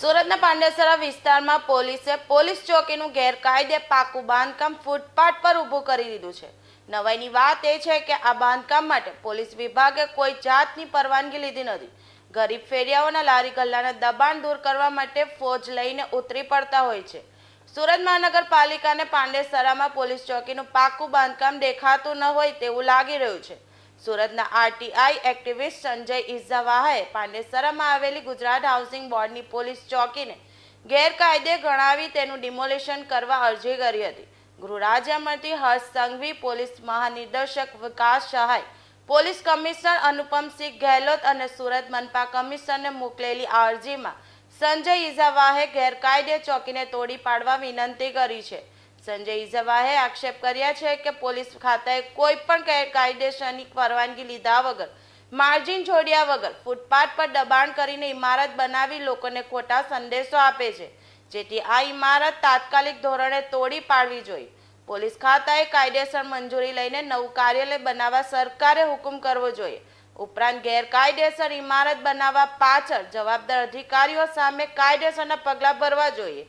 સુરતના પાંડેસરા વિસ્તારમાં પોલીસે પોલીસ ચોકીનું ગેરકાયદે પાકું બાંધકામ ફૂટપાથ પર ઊભું કરી દીધું છે. નવાઈની વાત એ છે કે આ બાંધકામ માટે પોલીસ વિભાગે કોઈ જાતની પરવાનગી લીધી નથી. ગરીબ ફેરિયાઓના લારી ગલ્લાના દબાણ દૂર કરવા માટે ફોજ લઈને ઉતરી પડતા હોય છે. સુરત મહાનગરપાલિકાને પાંડેસરામાં પોલીસ ચોકીનું પાકું બાંધકામ દેખાતું ન હોય તેવું લાગી રહ્યું છે. સુરતના આરટીઆઈ એક્ટિવિસ્ટ સંજય ઇઝાવાહાએ પાંડેસરામાં આવેલી ગુજરાત હાઉસિંગ બોર્ડની પોલીસ ચોકીને ગેરકાયદે ગણાવી તેનું ડિમોલિશન કરવા અરજી કરી હતી. ગૃહ રાજ્યમંત્રી હર્ષ સંઘવી, પોલીસ મહાનિર્દેશક વિકાસ સહાય, પોલીસ કમિશનર અનુપમસિંહ ગેહલોત અને સુરત મનપા કમિશનરને મોકલેલી આ અરજીમાં સંજય ઇઝાવાહે ગેરકાયદે ચોકીને તોડી પાડવા વિનંતી કરી છે. સંજય ઇઝવાહે આક્ષેપ કર્યા છે કે પોલીસ ખાતાએ કોઈ પણ કાયદેસરની પરવાનગી લીધા વગર, માર્જિન છોડ્યા વગર ફૂટપાથ પર દબાણ કરીને ઇમારત બનાવી લોકોને ખોટા સંદેશો આપે છે, જેથી આ ઇમારત તાત્કાલિક ધોરણે તોડી પાડવી જોઈએ. પોલીસ ખાતાએ કાયદેસર મંજૂરી લઈને નવું કાર્યાલય બનાવવા સરકારે હુકમ કરવો જોઈએ. ઉપરાંત ગેરકાયદેસર ઇમારત બનાવવા પાછળ જવાબદાર અધિકારીઓ સામે કાયદેસરના પગલાં ભરવા જોઈએ.